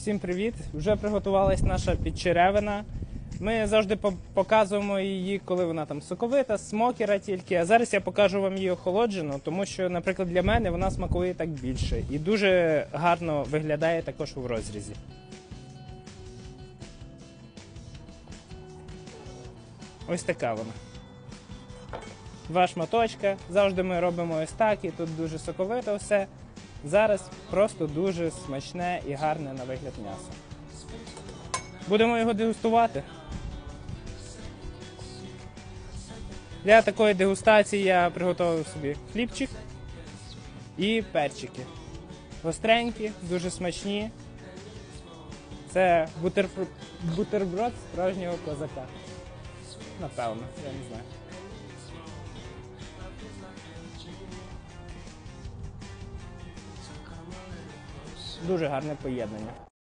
Всім привіт! Вже приготувалась наша підчеревина. Ми завжди показуємо її, коли вона там соковита, смокера тільки. А зараз я покажу вам її охолоджену, тому що, наприклад, для мене вона смакує так більше і дуже гарно виглядає також у розрізі. Ось така вона. Два шматочка. Завжди ми робимо ось так, і тут дуже соковито все. Зараз просто дуже смачне і гарне на вигляд м'ясо. Будемо його дегустувати. Для такої дегустації я приготував собі хлібчик і перчики. Гостренькі, дуже смачні. Це бутерброд справжнього козака. Напевно, я не знаю. Дуже гарне поєднання.